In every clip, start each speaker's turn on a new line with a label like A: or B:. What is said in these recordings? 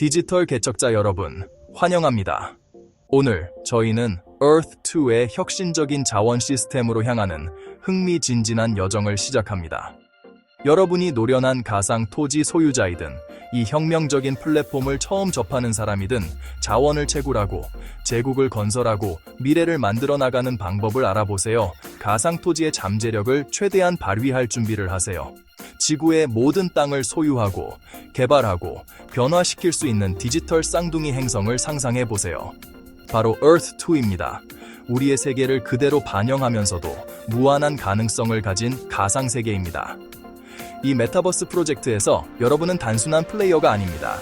A: 디지털 개척자 여러분, 환영합니다. 오늘 저희는 Earth-2의 혁신적인 자원 시스템으로 향하는 흥미진진한 여정을 시작합니다. 여러분이 노련한 가상 토지 소유자이든 이 혁명적인 플랫폼을 처음 접하는 사람이든 자원을 채굴하고 제국을 건설하고 미래를 만들어 나가는 방법을 알아보세요. 가상 토지의 잠재력을 최대한 발휘할 준비를 하세요. 지구의 모든 땅을 소유하고 개발하고 변화시킬 수 있는 디지털 쌍둥이 행성을 상상해 보세요. 바로 Earth-2입니다. 우리의 세계를 그대로 반영하면서도 무한한 가능성을 가진 가상 세계입니다. 이 메타버스 프로젝트에서 여러분은 단순한 플레이어가 아닙니다.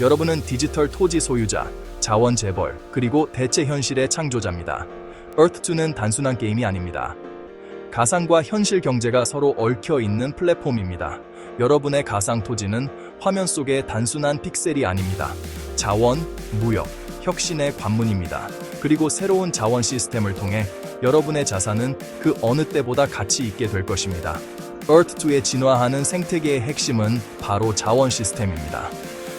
A: 여러분은 디지털 토지 소유자, 자원 재벌, 그리고 대체 현실의 창조자입니다. Earth-2는 단순한 게임이 아닙니다. 가상과 현실 경제가 서로 얽혀 있는 플랫폼입니다. 여러분의 가상 토지는 화면 속의 단순한 픽셀이 아닙니다. 자원, 무역, 혁신의 관문입니다. 그리고 새로운 자원 시스템을 통해 여러분의 자산은 그 어느 때보다 가치 있게 될 것입니다. Earth-2의 진화하는 생태계의 핵심은 바로 자원 시스템입니다.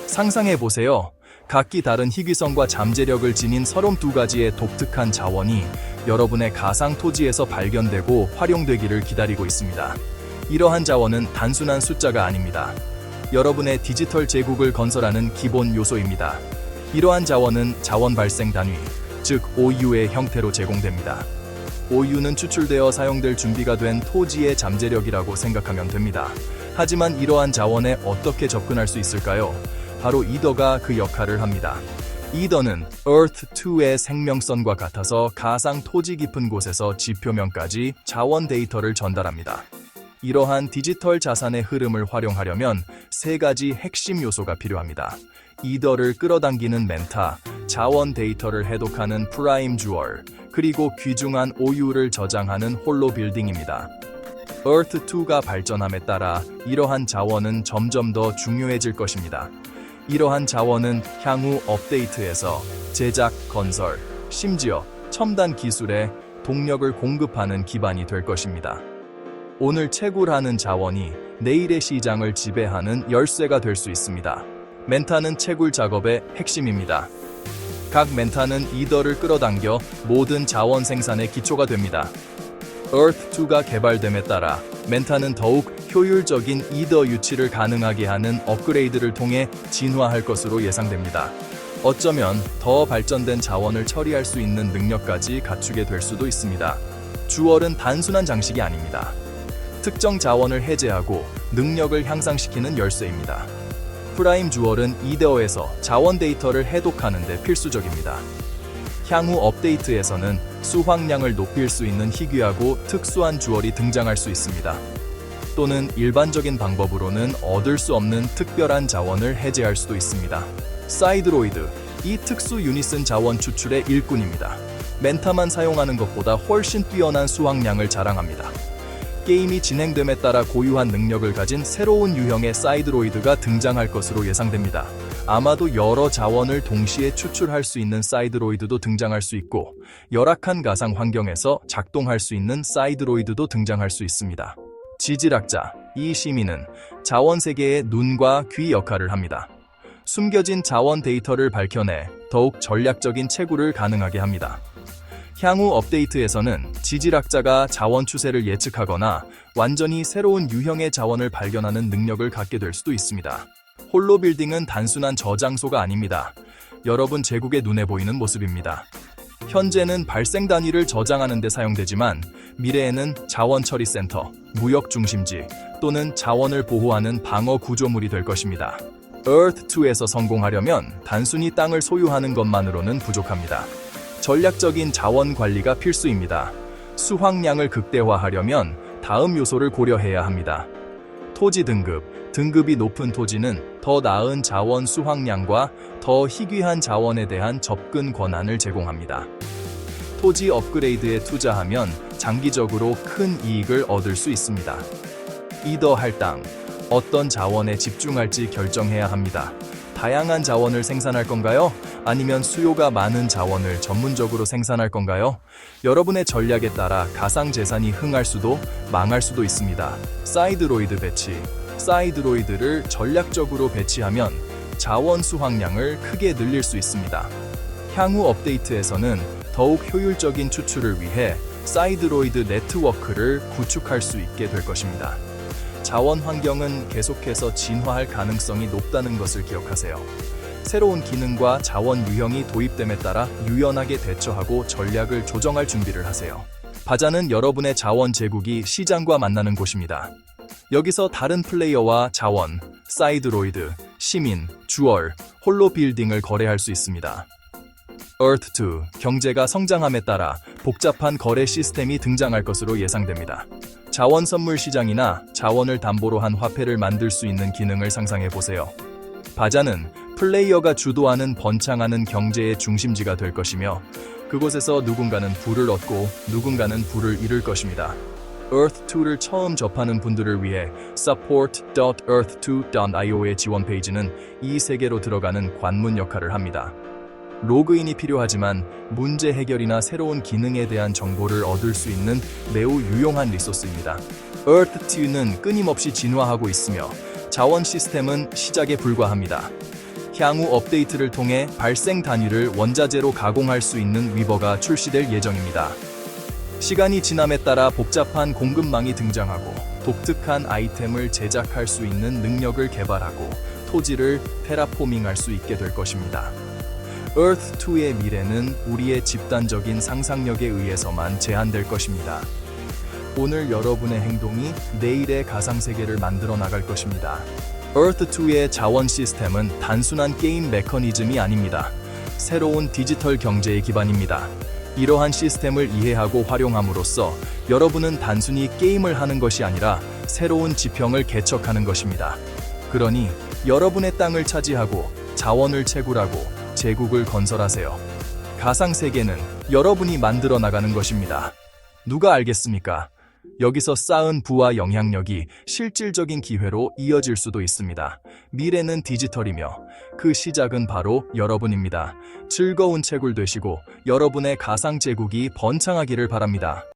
A: 상상해 보세요. 각기 다른 희귀성과 잠재력을 지닌 32가지의 독특한 자원이 여러분의 가상 토지에서 발견되고 활용되기를 기다리고 있습니다. 이러한 자원은 단순한 숫자가 아닙니다. 여러분의 디지털 제국을 건설하는 기본 요소입니다. 이러한 자원은 자원 발생 단위, 즉 OU의 형태로 제공됩니다. OU는 추출되어 사용될 준비가 된 토지의 잠재력이라고 생각하면 됩니다. 하지만 이러한 자원에 어떻게 접근할 수 있을까요? 바로 이더가 그 역할을 합니다. 이더는 Earth-2의 생명선과 같아서 가상 토지 깊은 곳에서 지표면까지 자원 데이터를 전달합니다. 이러한 디지털 자산의 흐름을 활용하려면 세 가지 핵심 요소가 필요합니다. 이더를 끌어당기는 멘타, 자원 데이터를 해독하는 프라임 주얼, 그리고 귀중한 오유를 저장하는 홀로 빌딩입니다. Earth-2가 발전함에 따라 이러한 자원은 점점 더 중요해질 것입니다. 이러한 자원은 향후 업데이트에서 제작, 건설, 심지어 첨단 기술에 동력을 공급하는 기반이 될 것입니다. 오늘 채굴하는 자원이 내일의 시장을 지배하는 열쇠가 될 수 있습니다. 멘타는 채굴 작업의 핵심입니다. 각 멘타는 이더를 끌어당겨 모든 자원 생산의 기초가 됩니다. Earth-2가 개발됨에 따라 멘타는 더욱 효율적인 이더 유치를 가능하게 하는 업그레이드를 통해 진화할 것으로 예상됩니다. 어쩌면 더 발전된 자원을 처리할 수 있는 능력까지 갖추게 될 수도 있습니다. 주얼은 단순한 장식이 아닙니다. 특정 자원을 해제하고 능력을 향상시키는 열쇠입니다. 프라임 주얼은 이더에서 자원 데이터를 해독하는 데 필수적입니다. 향후 업데이트에서는 수확량을 높일 수 있는 희귀하고 특수한 주얼이 등장할 수 있습니다. 또는 일반적인 방법으로는 얻을 수 없는 특별한 자원을 해제할 수도 있습니다. 사이드로이드, 이 특수 유니슨 자원 추출의 일꾼입니다. 멘타만 사용하는 것보다 훨씬 뛰어난 수확량을 자랑합니다. 게임이 진행됨에 따라 고유한 능력을 가진 새로운 유형의 사이드로이드가 등장할 것으로 예상됩니다. 아마도 여러 자원을 동시에 추출할 수 있는 사이드로이드도 등장할 수 있고 열악한 가상 환경에서 작동할 수 있는 사이드로이드도 등장할 수 있습니다. 지질학자 이 시민은 자원 세계의 눈과 귀 역할을 합니다. 숨겨진 자원 데이터를 밝혀내 더욱 전략적인 채굴을 가능하게 합니다. 향후 업데이트에서는 지질학자가 자원 추세를 예측하거나 완전히 새로운 유형의 자원을 발견하는 능력을 갖게 될 수도 있습니다. 홀로 빌딩은 단순한 저장소가 아닙니다. 여러분 제국의 눈에 보이는 모습입니다. 현재는 발생 단위를 저장하는 데 사용되지만 미래에는 자원 처리 센터, 무역 중심지 또는 자원을 보호하는 방어 구조물이 될 것입니다. Earth-2에서 성공하려면 단순히 땅을 소유하는 것만으로는 부족합니다. 전략적인 자원 관리가 필수입니다. 수확량을 극대화하려면 다음 요소를 고려해야 합니다. 토지 등급, 등급이 높은 토지는 더 나은 자원 수확량과 더 희귀한 자원에 대한 접근 권한을 제공합니다. 토지 업그레이드에 투자하면 장기적으로 큰 이익을 얻을 수 있습니다. 이더 할당, 어떤 자원에 집중할지 결정해야 합니다. 다양한 자원을 생산할 건가요? 아니면 수요가 많은 자원을 전문적으로 생산할 건가요? 여러분의 전략에 따라 가상 재산이 흥할 수도 망할 수도 있습니다. 사이드로이드 배치. 사이드로이드를 전략적으로 배치하면 자원 수확량을 크게 늘릴 수 있습니다. 향후 업데이트에서는 더욱 효율적인 추출을 위해 사이드로이드 네트워크를 구축할 수 있게 될 것입니다. 자원 환경은 계속해서 진화할 가능성이 높다는 것을 기억하세요. 새로운 기능과 자원 유형이 도입됨에 따라 유연하게 대처하고 전략을 조정할 준비를 하세요. 바자는 여러분의 자원 제국이 시장과 만나는 곳입니다. 여기서 다른 플레이어와 자원, 사이드로이드, 시민, 주얼, 홀로 빌딩을 거래할 수 있습니다. Earth2 경제가 성장함에 따라 복잡한 거래 시스템이 등장할 것으로 예상됩니다. 자원 선물 시장이나 자원을 담보로 한 화폐를 만들 수 있는 기능을 상상해 보세요. 바자는 플레이어가 주도하는 번창하는 경제의 중심지가 될 것이며 그곳에서 누군가는 부를 얻고 누군가는 부를 잃을 것입니다. Earth2를 처음 접하는 분들을 위해 support.earth2.io의 지원 페이지는 이 세계로 들어가는 관문 역할을 합니다. 로그인이 필요하지만 문제 해결이나 새로운 기능에 대한 정보를 얻을 수 있는 매우 유용한 리소스입니다. Earth2는 끊임없이 진화하고 있으며 자원 시스템은 시작에 불과합니다. 향후 업데이트를 통해 발생 단위를 원자재로 가공할 수 있는 위버가 출시될 예정입니다. 시간이 지남에 따라 복잡한 공급망이 등장하고 독특한 아이템을 제작할 수 있는 능력을 개발하고 토지를 테라포밍할 수 있게 될 것입니다. Earth2의 미래는 우리의 집단적인 상상력에 의해서만 제한될 것입니다. 오늘 여러분의 행동이 내일의 가상세계를 만들어 나갈 것입니다. Earth2의 자원 시스템은 단순한 게임 메커니즘이 아닙니다. 새로운 디지털 경제의 기반입니다. 이러한 시스템을 이해하고 활용함으로써 여러분은 단순히 게임을 하는 것이 아니라 새로운 지평을 개척하는 것입니다. 그러니 여러분의 땅을 차지하고 자원을 채굴하고 제국을 건설하세요. 가상 세계는 여러분이 만들어 나가는 것입니다. 누가 알겠습니까? 여기서 쌓은 부와 영향력이 실질적인 기회로 이어질 수도 있습니다. 미래는 디지털이며 그 시작은 바로 여러분입니다. 즐거운 채굴 되시고 여러분의 가상 제국이 번창하기를 바랍니다.